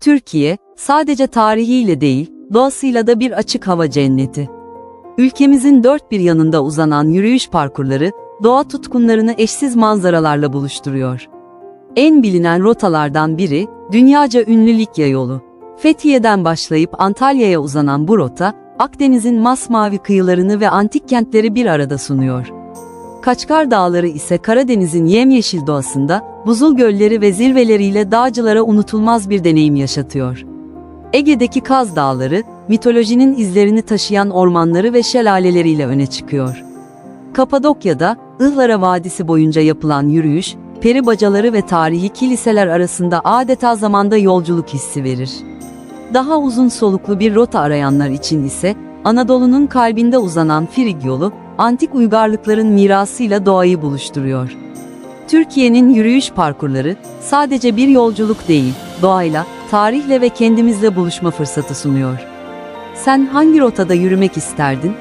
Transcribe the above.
Türkiye, sadece tarihiyle değil, doğasıyla da bir açık hava cenneti. Ülkemizin dört bir yanında uzanan yürüyüş parkurları, doğa tutkunlarını eşsiz manzaralarla buluşturuyor. En bilinen rotalardan biri, dünyaca ünlü Likya yolu. Fethiye'den başlayıp Antalya'ya uzanan bu rota, Akdeniz'in masmavi kıyılarını ve antik kentleri bir arada sunuyor. Kaçkar Dağları ise Karadeniz'in yemyeşil doğasında, buzul gölleri ve zirveleriyle dağcılara unutulmaz bir deneyim yaşatıyor. Ege'deki Kaz Dağları, mitolojinin izlerini taşıyan ormanları ve şelaleleriyle öne çıkıyor. Kapadokya'da, Ihlara Vadisi boyunca yapılan yürüyüş, peri bacaları ve tarihi kiliseler arasında adeta zamanda yolculuk hissi verir. Daha uzun soluklu bir rota arayanlar için ise, Anadolu'nun kalbinde uzanan Frig yolu, antik uygarlıkların mirasıyla doğayı buluşturuyor. Türkiye'nin yürüyüş parkurları, sadece bir yolculuk değil, doğayla, tarihle ve kendimizle buluşma fırsatı sunuyor. Sen hangi rotada yürümek isterdin?